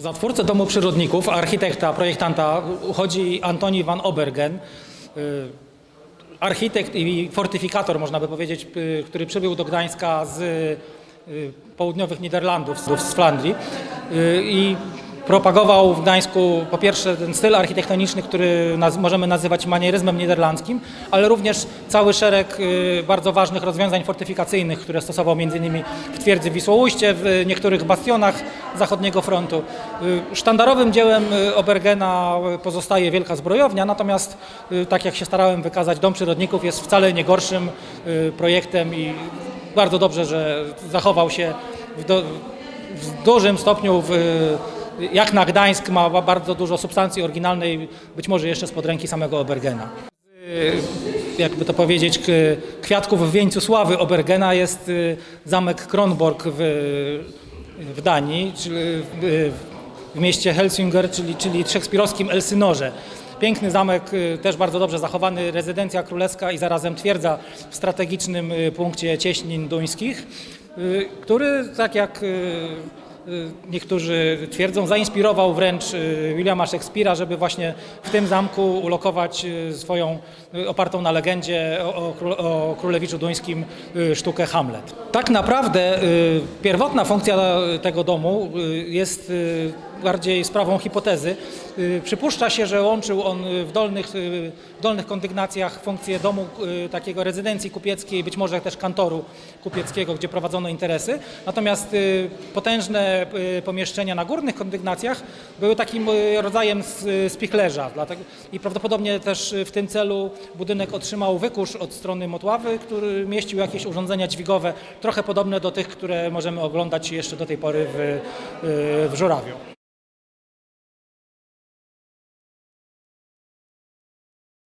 Za twórcę Domu Przyrodników, architekta, projektanta uchodzi Antoni van Obergen, y, architekt i fortyfikator, można by powiedzieć, y, który przybył do Gdańska z y, południowych Niderlandów, z Flandrii. I propagował w Gdańsku po pierwsze ten styl architektoniczny, który naz możemy nazywać manieryzmem niderlandzkim, ale również cały szereg y, bardzo ważnych rozwiązań fortyfikacyjnych, które stosował m.in. w twierdzy Wisłoujście, w niektórych bastionach zachodniego frontu. Y, Sztandarowym dziełem y, Obergena pozostaje Wielka Zbrojownia, natomiast y, tak jak się starałem wykazać, Dom Przyrodników jest wcale nie gorszym y, projektem i bardzo dobrze, że zachował się w, do, w dużym stopniu w, jak na Gdańsk ma ba- bardzo dużo substancji oryginalnej, być może jeszcze spod ręki samego Obergena. Y, Jakby to powiedzieć, kwiatków w wieńcu sławy Obergena jest y, zamek Kronborg w, w Danii, czyli w, w mieście Helsinger, czyli, czyli szekspirowskim Elsynorze. Piękny zamek, y, też bardzo dobrze zachowany, rezydencja królewska i zarazem twierdza w strategicznym y, punkcie cieśnin duńskich, y, który, tak jak y, y, niektórzy twierdzą, zainspirował wręcz y, Williama Shakespeare'a, żeby właśnie w tym zamku ulokować y, swoją y, opartą na legendzie o, o, król- o królewiczu duńskim y, sztukę Hamlet. Tak naprawdę y, pierwotna funkcja tego domu y, jest y, bardziej sprawą hipotezy. Y, Przypuszcza się, że łączył on y, w dolnych, y, w dolnych kondygnacjach funkcję domu takiego rezydencji kupieckiej, być może też kantoru kupieckiego, gdzie prowadzono interesy. Natomiast potężne pomieszczenia na górnych kondygnacjach były takim rodzajem spichlerza. I prawdopodobnie też w tym celu budynek otrzymał wykurz od strony Motławy, który mieścił jakieś urządzenia dźwigowe, trochę podobne do tych, które możemy oglądać jeszcze do tej pory w, w Żurawiu.